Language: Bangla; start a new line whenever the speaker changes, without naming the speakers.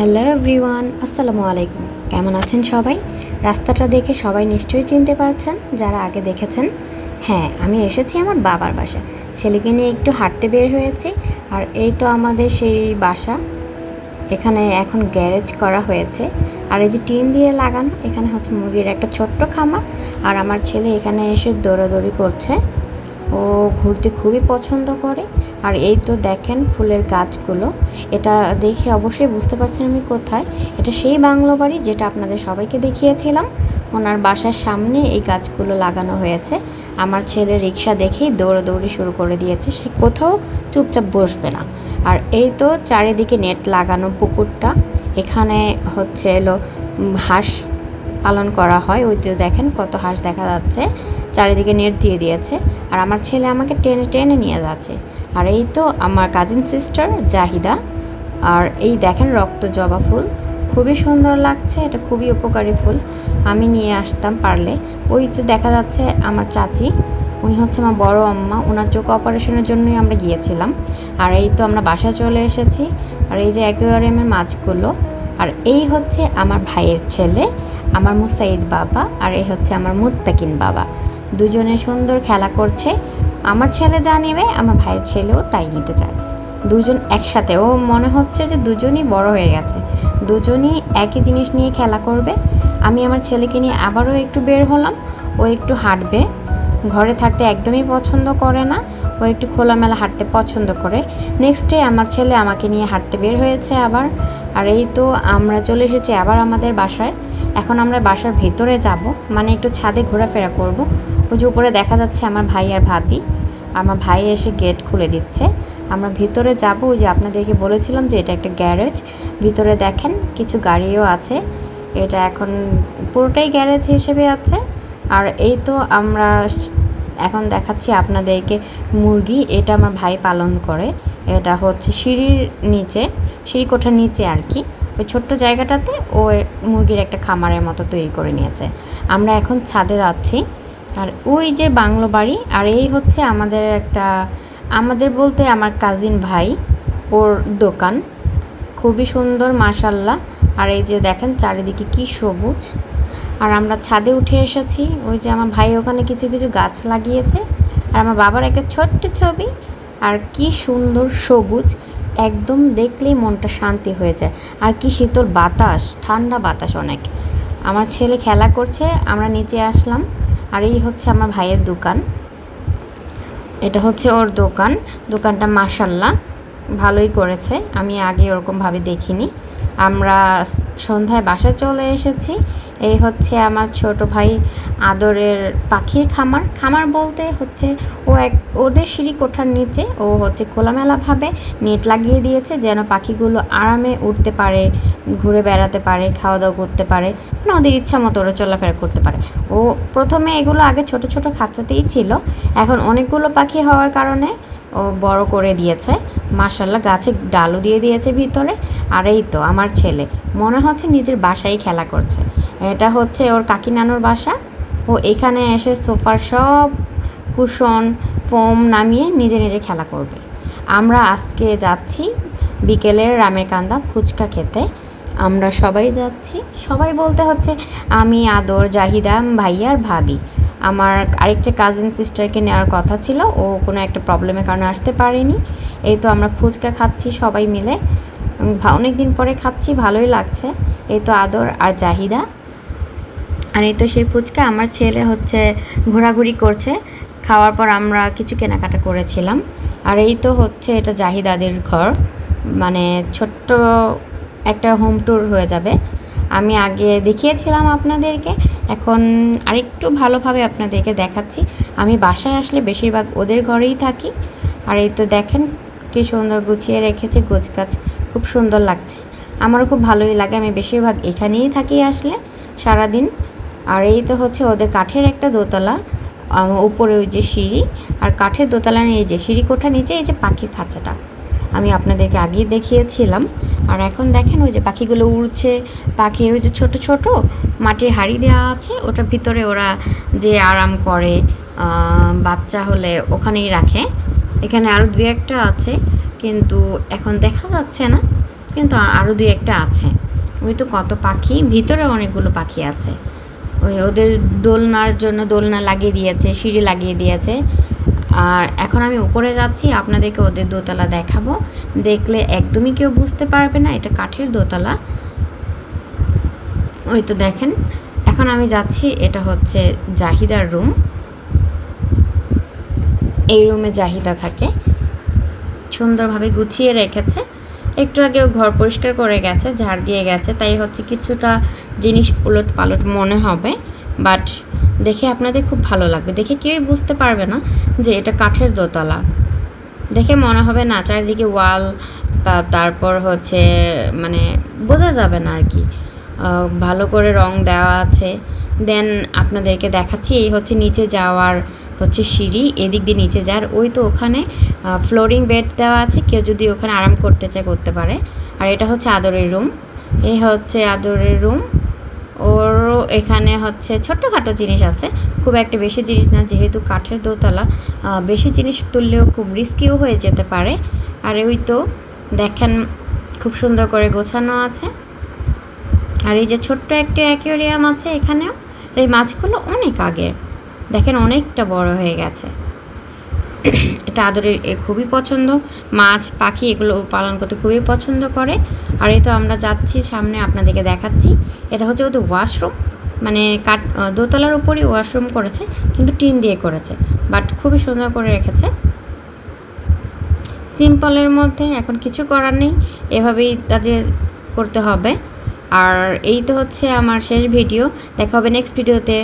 হ্যালো এভরিওয়ান আসসালামু আলাইকুম। কেমন আছেন সবাই? রাস্তাটা দেখে সবাই নিশ্চয়ই চিনতে পারছেন, যারা আগে দেখেছেন। হ্যাঁ আমি এসেছি আমার বাবার বাসা ছেলেকে নিয়ে একটু হাঁটতে বের হয়েছি, আর এই তো আমাদের সেই বাসা। এখানে এখন গ্যারেজ করা হয়েছে। আর এই যে টিন দিয়ে লাগানো, এখানে হচ্ছে মুরগির একটা ছোট্ট খামার। আর আমার ছেলে এখানে এসে দৌড়াদৌড়ি করছে। ও ঘুরতে খুবই পছন্দ করে। আর এই তো দেখেন ফুলের গাছগুলো। এটা দেখে অবশ্যই বুঝতে পারছেন আমি কোথায়। এটা সেই বাংলো বাড়ি যেটা আপনাদের সবাইকে দেখিয়েছিলাম। ওনার বাসার সামনে এই গাছগুলো লাগানো হয়েছে। আমার ছেলে রিক্সা দেখেই দৌড়াদৌড়ি শুরু করে দিয়েছে। সে কোথাও চুপচাপ বসবে না। আর এই তো চারিদিকে নেট লাগানো পুকুরটা। এখানে হচ্ছে এলো হাঁস পালন করা হয়। ওই যে দেখেন কত হাঁস দেখা যাচ্ছে, চারিদিকে নেট দিয়ে দিয়েছে। আর আমার ছেলে আমাকে টেনে টেনে নিয়ে যাচ্ছে। আর এই তো আমার কাজিন সিস্টার জাহিদা। আর এই দেখেন রক্ত জবা ফুল। খুবই সুন্দর লাগছে, এটা খুবই উপকারী ফুল। আমি নিয়ে আসতাম পারলে। ওই তো দেখা যাচ্ছে আমার চাচি, উনি হচ্ছে আমার বড় আম্মা। ওনার চোখ অপারেশনের জন্যই আমরা গিয়েছিলাম। আর এই তো আমরা বাসায় চলে এসেছি। আর এই যে অ্যাকোয়ারিয়ামের মাছগুলো আর এই হচ্ছে আমার ভাইয়ের ছেলে, আমার মুসাইদ বাবা আর এই হচ্ছে আমার মুত্তাকিন বাবা। দুজনে সুন্দর খেলা করছে। আমার ছেলে যা নেবে, আমার ভাইয়ের ছেলেও তাই নিতে চায়। দুজন একসাথে, ও মনে হচ্ছে যে দুজনই বড় হয়ে গেছে। দুজনই একই জিনিস নিয়ে খেলা করবে। আমি আমার ছেলেকে নিয়ে আবারও একটু বের হলাম, ও একটু হাঁটবে। ঘরে থাকতে একদমই পছন্দ করে না। ও একটু খোলামেলা হাঁটতে পছন্দ করে। নেক্সট ডে আমার ছেলে আমাকে নিয়ে হাঁটতে বের হয়েছে আবার। আর এই তো আমরা চলে এসেছি আবার আমাদের বাসায়। এখন আমরা বাসার ভেতরে যাব। মানে একটু ছাদে ঘোরাফেরা করব। ওই যে উপরে দেখা যাচ্ছে আমার ভাই আর ভাবি। আমার ভাই এসে গেট খুলে দিচ্ছে। আমরা ভিতরে যাব। ওই যে আপনাদেরকে বলেছিলাম যে এটা একটা গ্যারেজ। ভিতরে দেখেন, কিছু গাড়িও আছে। এটা এখন পুরোটাই গ্যারেজ হিসেবে আছে। আর এই তো আমরা এখন দেখাচ্ছি আপনাদেরকে মুরগি। এটা আমার ভাই পালন করে। এটা হচ্ছে সিঁড়ির নিচে, সিঁড়ি কোঠার নিচে আর কি। ওই ছোট্ট জায়গাটাতে ও মুরগির একটা খামারের মতো তৈরি করে নিয়েছে। আমরা এখন ছাদে যাচ্ছি। আর ওই যে বাংলো বাড়ি, আর এই হচ্ছে আমাদের একটা, আমাদের বলতে আমার কাজিন ভাই, ওর দোকান। খুবই সুন্দর মাশাল্লাহ আর এই যে দেখেন, চারিদিকে কি সবুজ। আর আমরা ছাদে উঠে এসেছি। ওই যে আমার ভাই ওখানে কিছু কিছু গাছ লাগিয়েছে। আর আমার বাবার একটা ছোট্ট ছবি। আর কি সুন্দর সবুজ। একদম দেখলেই মনটা শান্তি হয়ে যায়। আর কি শীতল বাতাস, ঠান্ডা বাতাস অনেক। আমার ছেলে খেলা করছে, আমরা নিচে আসলাম। আর এই হচ্ছে আমার ভাইয়ের দোকান। এটা হচ্ছে ওর দোকান। দোকানটা মাসাল্লাহ ভালোই করেছে। আমি আগে ওরকমভাবে দেখিনি। আমরা সন্ধ্যায় বাসায় চলে এসেছি। এই হচ্ছে আমার ছোট ভাই আদরের পাখির খামার। খামার বলতে হচ্ছে ও এক, ওদের সিঁড়ি কোঠার নিচে ও হচ্ছে খোলামেলাভাবে নেট লাগিয়ে দিয়েছে যেন পাখিগুলো আরামে উঠতে পারে, ঘুরে বেড়াতে পারে খাওয়া দাওয়া করতে পারে। মানে ওদের ইচ্ছা মতো ওরা চলাফেরা করতে পারে। ও প্রথমে এগুলো আগে ছোট ছোট খাঁচাতেই ছিল। এখন অনেকগুলো পাখি হওয়ার কারণে ও বড় করে দিয়েছে। মাশাল্লাহ গাছে ডালও দিয়ে দিয়েছে ভিতরে। আর এই তো আমার ছেলে, মনে হচ্ছে নিজের বাসায় খেলা করছে। এটা হচ্ছে ওর কাকি নানুর বাসা। ও এখানে এসে সোফার সব কুশন, ফোম নামিয়ে নিজে নিজে খেলা করবে। আমরা আজকে যাচ্ছি বিকেলের রামের কান্দা ফুচকা খেতে। আমরা সবাই যাচ্ছি। সবাই বলতে হচ্ছে, আমি, আদর, জাহিদা ভাইয়া আর ভাবি। আমার আরেকটা কাজিন সিস্টারকে নেওয়ার কথা ছিল, ও কোনো একটা প্রবলেমের কারণে আসতে পারেনি। এই তো আমরা ফুচকা খাচ্ছি সবাই মিলে। অনেক দিন পরে খাচ্ছি, ভালোই লাগছে। এই তো আদর আর জাহিদা। আর এই তো সেই ফুচকা, আমার ছেলে হচ্ছে ঘোরাঘুরি করছে। খাওয়ার পর আমরা কিছু কেনাকাটা করেছিলাম। আর এই তো হচ্ছে এটা জাহিদাদের ঘর। মানে ছোট্ট একটা হোম ট্যুর হয়ে যাবে। আমি আগে দেখিয়েছিলাম আপনাদেরকে। এখন আরেকটু ভালোভাবে আপনাদেরকে দেখাচ্ছি। আমি বাসায় আসলে বেশিরভাগ ওদের ঘরেই থাকি। আর এই তো দেখেন কি সুন্দর গুছিয়ে রেখেছে গোছ গাছ খুব সুন্দর লাগছে। আমারও খুব ভালোই লাগে। আমি বেশিরভাগ এখানেই থাকি আসলে সারাদিন। আর এই তো হচ্ছে ওদের কাঠের একটা দোতলা উপরে ওই যে সিঁড়ি। আর কাঠের দোতলার এই যে সিঁড়ি কোঠা নিচে এই যে পাখির খাঁচাটা। আমি আপনাদেরকে আগেই দেখিয়েছিলাম। আর এখন দেখেন ওই যে পাখিগুলো উড়ছে পাখির ওই যে ছোট ছোট মাটির হাড়ি দেওয়া আছে, ওটার ভিতরে ওরা যে আরাম করে বাচ্চা হলে ওখানেই রাখে। এখানে আরও দু একটা আছে, কিন্তু এখন দেখা যাচ্ছে না, কিন্তু আরও দু একটা আছে। ওই তো কত পাখি, ভিতরে অনেকগুলো পাখি আছে। ওই ওদের দোলনার জন্য দোলনা লাগিয়ে দিয়েছে, সিঁড়ি লাগিয়ে দিয়েছে। আর এখন আমি উপরে যাচ্ছি, আপনাদেরকে ওদের দোতলা দেখাবো। দেখলে একদমই কেউ বুঝতে পারবে না, এটা কাঠের দোতলা। ওই তো দেখেন, এখন আমি যাচ্ছি, এটা হচ্ছে জাহিদার রুম। এই রুমে জাহিদা থাকে, সুন্দরভাবে গুছিয়ে রেখেছে। একটু আগেও ঘর পরিষ্কার করে গেছে, ঝাড় দিয়ে গেছে, তাই হচ্ছে কিছুটা জিনিস উলট পালট মনে হবে বাট দেখে আপনাদের খুব ভালো লাগবে। দেখে কেউই বুঝতে পারবে না যে এটা কাঠের দোতলা। দেখে মনে হবে না, চারিদিকে ওয়াল তারপর হচ্ছে মানে বোঝা যাবে না আর কি। ভালো করে রং দেওয়া আছে। দেন আপনাদেরকে দেখাচ্ছি, এই হচ্ছে নিচে যাওয়ার হচ্ছে সিঁড়ি, এদিক দিয়ে নিচে যাওয়ার। ওই তো ওখানে ফ্লোরিং বেড দেওয়া আছে, কেউ যদি ওখানে আরাম করতে চায়, করতে পারে। আর এটা হচ্ছে আদরের রুম এই হচ্ছে আদরের রুম এখানে হচ্ছে ছোট্টখাটো জিনিস আছে। খুব একটা বেশি জিনিস না, যেহেতু কাঠের দোতলা বেশি জিনিস তুললেও খুব রিস্কিও হয়ে যেতে পারে। আর ওই তো দেখেন খুব সুন্দর করে গোছানো আছে। আর এই যে ছোট্ট একটা অ্যাকোয়ারিয়াম আছে এখানেও এই মাছগুলো অনেক আগের। দেখেন অনেকটা বড় হয়ে গেছে। এটা আদরের খুবই পছন্দ। মাছ, পাখি এগুলো পালন করতে খুবই পছন্দ করে। আর এই তো আমরা যাচ্ছি সামনে আপনাদেরকে দেখাচ্ছি। এটা হচ্ছে ওদের ওয়াশরুম মানে কাট দোতলার উপরই ওয়াশরুম করেছে, কিন্তু টিন দিয়ে করেছে বাট খুবই সুন্দর করে রেখেছে। সিম্পলের মধ্যে এখন কিছু করার নেই, এভাবেই তাদের করতে হবে। আর এই তো হচ্ছে আমার শেষ ভিডিও দেখা হবে নেক্সট ভিডিওতে